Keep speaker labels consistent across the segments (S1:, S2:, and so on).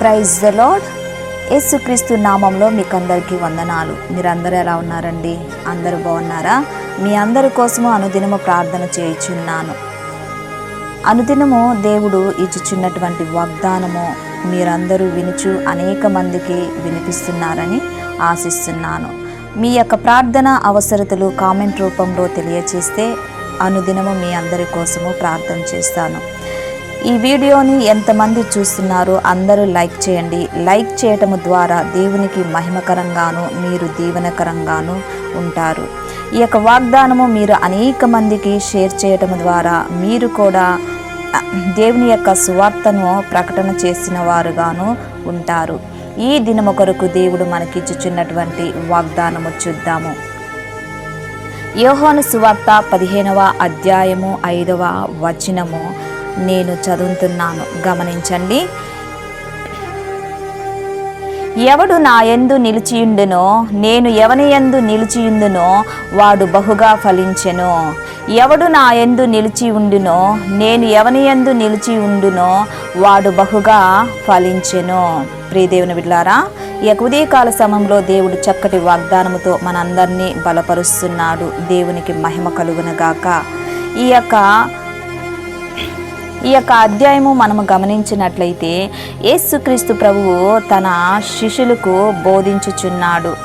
S1: Praise the lord యేసుక్రీస్తు నామంలో మీకు అందరికీ వందనాలు. మీరందరూ ఎలా ఉన్నారండి? అందరూ బాగున్నారా? మీ అందరి కోసము అనుదినము ప్రార్థన చేయుచున్నాను. అనుదినము దేవుడు ఇచ్చుచున్నటువంటి వాగ్దానము మీరందరూ వినుచు అనేక మందికి వినిపిస్తున్నారని ఆశిస్తున్నాను. మీ యొక్క ప్రార్థన అవసరతలు కామెంట్ రూపంలో తెలియచేస్తే అనుదినము మీ అందరి కోసము ప్రార్థన చేస్తాను. ఈ వీడియోని ఎంతమంది చూస్తున్నారో అందరూ లైక్ చేయండి. లైక్ చేయటము ద్వారా దేవునికి మహిమకరంగాను మీరు దీవెనకరంగాను ఉంటారు. ఈ యొక్క వాగ్దానము మీరు అనేక మందికి షేర్ చేయటం ద్వారా మీరు కూడా దేవుని యొక్క సువార్తను ప్రకటన చేసిన వారుగాను ఉంటారు. ఈ దినము కొరకు దేవుడు మనకిచ్చుచున్నటువంటి వాగ్దానము చూద్దాము. యోహోను సువార్త పదిహేనవ అధ్యాయము ఐదవ వచనము. నేను చదువుతున్నాను. గమనించండి. ఎవడు నా ఎందు నిలిచియుండునో నేను ఎవని ఎందు నిలిచియుండునో వాడు బహుగా ఫలించెను. ఎవడు నా ఎందు నిలిచి ఉండునో నేను ఎవని ఎందు నిలిచి ఉండునో వాడు బహుగా ఫలించెను. ప్రియదేవుని బిడ్లారా ఈ ఉదయకాల సమయంలో దేవుడు చక్కటి వాగ్దానముతో మనందరినీ బలపరుస్తున్నాడు. దేవునికి మహిమ కలుగునగాక ఈ యొక్క ఈ యొక్క అధ్యాయము మనము గమనించినట్లయితే యేసుక్రీస్తు ప్రభువు తన శిష్యులకు బోధించుచున్నాడు.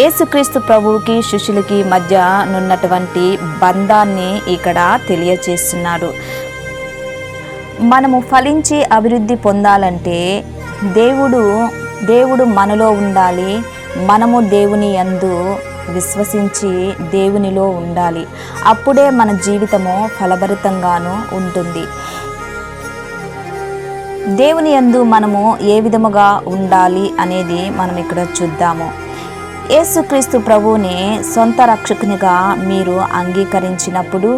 S1: యేసుక్రీస్తు ప్రభువుకి శిష్యులకి మధ్య నున్నటువంటి బంధాన్ని ఇక్కడ తెలియచేస్తున్నాడు. మనము ఫలించి అభివృద్ధి పొందాలంటే దేవుడు దేవుడు మనలో ఉండాలి. మనము దేవుని యందు విశ్వసించి దేవునిలో ఉండాలి. అప్పుడే మన జీవితము ఫలభరితంగాను ఉంటుంది. దేవుని యందు మనము ఏ విధముగా ఉండాలి అనేది మనం ఇక్కడ చూద్దాము. యేసుక్రీస్తు ప్రభువుని సొంత రక్షకునిగా మీరు అంగీకరించినప్పుడు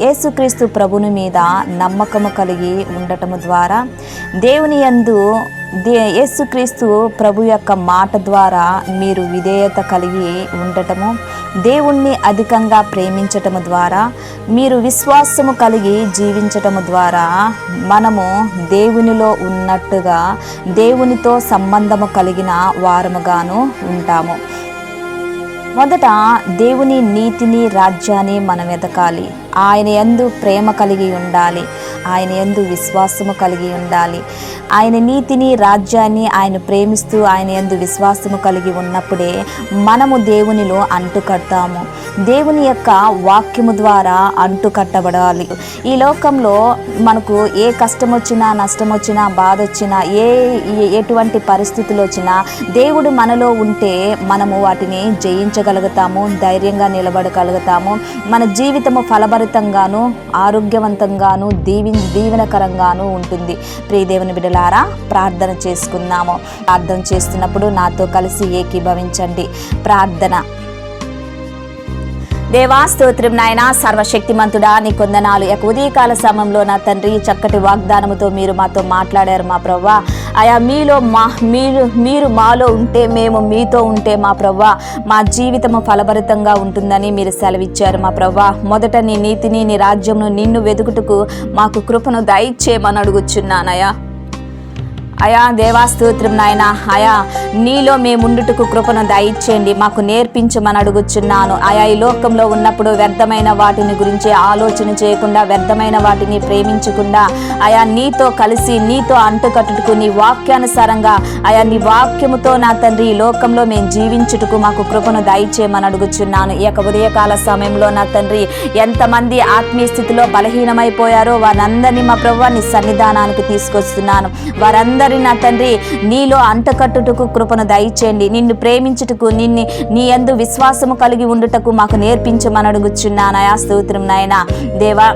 S1: యేసుక్రీస్తు ప్రభుని మీద నమ్మకము కలిగి ఉండటము ద్వారా దేవుని యందు యేసుక్రీస్తు ప్రభు యొక్క మాట ద్వారా మీరు విధేయత కలిగి ఉండటము దేవుణ్ణి అధికంగా ప్రేమించటము ద్వారా మీరు విశ్వాసము కలిగి జీవించటము ద్వారా మనము దేవునిలో ఉన్నట్టుగా దేవునితో సంబంధము కలిగిన వారముగాను ఉంటాము. మొదట దేవుని నీతిని రాజ్యాన్ని మనం ఎదకాలి ఆయన ఎందు ప్రేమ కలిగి ఉండాలి. ఆయన ఎందు విశ్వాసము కలిగి ఉండాలి. ఆయన నీతిని రాజ్యాన్ని ఆయన ప్రేమిస్తూ ఆయన ఎందు విశ్వాసము కలిగి ఉన్నప్పుడే మనము దేవునిలో అంటుకడతాము. దేవుని యొక్క వాక్యము ద్వారా అంటుకట్టబడాలి. ఈ లోకంలో మనకు ఏ కష్టం వచ్చినా నష్టం వచ్చినా బాధ వచ్చినా ఏ ఎటువంటి పరిస్థితులు వచ్చినా దేవుడు మనలో ఉంటే మనము వాటిని జయించగలుగుతాము ధైర్యంగా నిలబడగలుగుతాము. మన జీవితము ఫలబర ఫలభరితంగాను ఆరోగ్యవంతంగాను దీవి దీవెనకరంగాను ఉంటుంది. ప్రియదేవుని బిడలారా ప్రార్థన చేసుకుందాము ప్రార్థన చేస్తున్నప్పుడు నాతో కలిసి ఏకీభవించండి. ప్రార్థన. దేవా స్తోత్రం నాయన. సర్వశక్తిమంతుడా నీ కొందనాలు యొక్క ఉదయకాల సమయంలో నా తండ్రి చక్కటి వాగ్దానముతో మీరు మాతో మాట్లాడారు మా ప్రవ్వా. అయా మీలో మా మీరు మీరు మాలో ఉంటే మేము మీతో ఉంటే మా ప్రవ్వా. మా జీవితము ఫలభరితంగా ఉంటుందని మీరు సెలవిచ్చారు మా ప్రవ్వా. మొదట నీ నీతిని నీ రాజ్యమును నిన్ను వెతుకుటకు మాకు కృపను దయచేయమని అడుగుచున్నానయా అయా దేవాస్తోత్రం నాయన. అయా నీలో మేముండుటకు కృపను దయచేయండి. మాకు నేర్పించమని అడుగుచున్నాను. ఆయా ఈ లోకంలో ఉన్నప్పుడు వ్యర్థమైన వాటిని గురించి ఆలోచన చేయకుండా వ్యర్థమైన వాటిని ప్రేమించకుండా అయా నీతో కలిసి నీతో అంటుకట్టుకు నీ వాక్యానుసారంగా అయా నీ వాక్యముతో నా తండ్రి ఈ లోకంలో మేము జీవించుటకు మాకు కృపను దయచేయమని అడుగుచున్నాను. ఈ యొక్క ఉదయకాల సమయంలో నా తండ్రి ఎంతమంది ఆత్మీయ స్థితిలో బలహీనమైపోయారో వారందరినీ మా ప్రభు నీ సన్నిధానానికి తీసుకొస్తున్నాను. వారందరి నా తండ్రి నీలో అంటకట్టుటకు కృపను దయచేయండి. నిన్ను ప్రేమించుటకు నిన్ను నీ యందు విశ్వాసము కలిగి ఉండుటకు మాకు నేర్పించమని అడుగుచున్నానయా స్తోత్రం నాయన. దేవా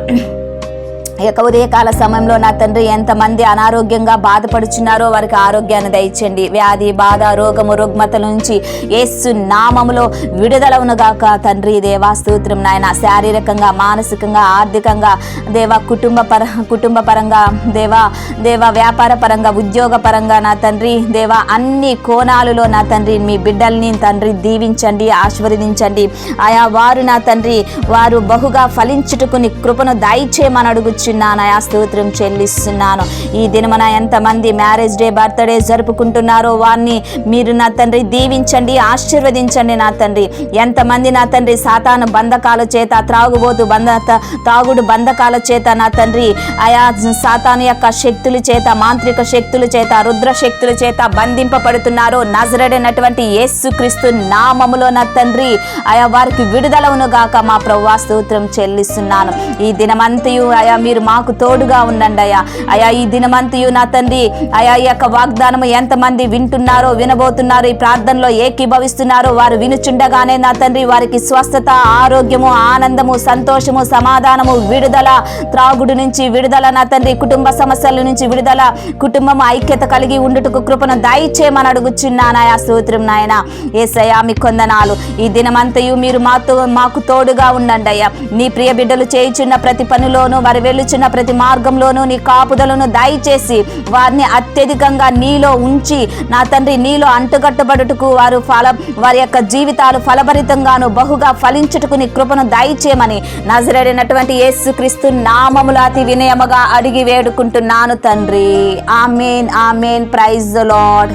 S1: యొక్క ఉదయకాల సమయంలో నా తండ్రి ఎంతమంది అనారోగ్యంగా బాధపడుచున్నారో వారికి ఆరోగ్యాన్ని దయచండి వ్యాధి బాధ రోగము రుగ్మతల నుంచి ఏసు నామములో విడుదల తండ్రి దేవా స్తోత్రం నాయన. శారీరకంగా మానసికంగా ఆర్థికంగా దేవా కుటుంబ పర కుటుంబ పరంగా దేవా దేవా వ్యాపార పరంగా ఉద్యోగ పరంగా నా తండ్రి దేవా అన్ని కోణాలలో నా తండ్రి మీ బిడ్డల్ని తండ్రి దీవించండి ఆశీర్వదించండి. ఆయా వారు నా తండ్రి వారు బహుగా ఫలించుటకుని కృపను దయచేయమని అడుగుచు అడుగుచున్నానయా స్తోత్రం చెల్లిస్తున్నాను. ఈ దినమన ఎంతమంది మ్యారేజ్ డే బర్త్డే జరుపుకుంటున్నారో వారిని మీరు నా తండ్రి దీవించండి ఆశీర్వదించండి నా తండ్రి. ఎంతమంది నా తండ్రి సాతాను బంధకాల చేత త్రాగుబోతు బంధ తాగుడు బంధకాల చేత నా తండ్రి. ఆయా సాతాను యొక్క శక్తుల చేత మాంత్రిక శక్తుల చేత రుద్ర శక్తుల చేత బంధింపబడుతున్నారో నజరడైనటువంటి యేసుక్రీస్తు నామములో నా తండ్రి. ఆయా వారికి విడుదలవును గాక మా ప్రవ్వా స్తోత్రం చెల్లిస్తున్నాను. ఈ దినమంతయు ఆయా మీరు మాకు తోడుగా ఉండండి అయ్యా అయా ఈ దినమంతయు నా తండ్రి అయా ఈ యొక్క వాగ్దానము ఎంతమంది వింటున్నారో వినబోతున్నారో ఈ ప్రార్థనలో ఏకీభవిస్తున్నారో వారు వినుచుండగానే నా తండ్రి వారికి స్వస్థత ఆరోగ్యము ఆనందము సంతోషము సమాధానము విడుదల త్రాగుడు నుంచి విడుదల నా తండ్రి కుటుంబ సమస్యల నుంచి విడుదల కుటుంబం ఐక్యత కలిగి ఉండుటకు కృపను దయచేయమని అడుగుచున్నానాయా స్తోత్రం నాయన. ఏసయ్యా మీ కొందనాలు ఈ దినమంతయు మీరు మాతో మాకు తోడుగా ఉండండి అయ్యా నీ ప్రియ బిడ్డలు చేయుచున్న ప్రతి పనిలోనూ వారు వెళ్ళుచున్న ప్రతి మార్గంలోనూ నీ కాపుదలను దయచేసి వారిని అత్యధికంగా నీలో ఉంచి నా తండ్రి నీలో అంటుకట్టబడుటకు వారు ఫల వారి యొక్క జీవితాలు ఫలభరితంగాను బహుగా ఫలించుటకు నీ కృపను దయచేయమని నజరడినటువంటి యేసుక్రీస్తు నామములు అతి వినయముగా అడిగి వేడుకుంటున్నాను తండ్రి. Amen amen. Praise the Lord.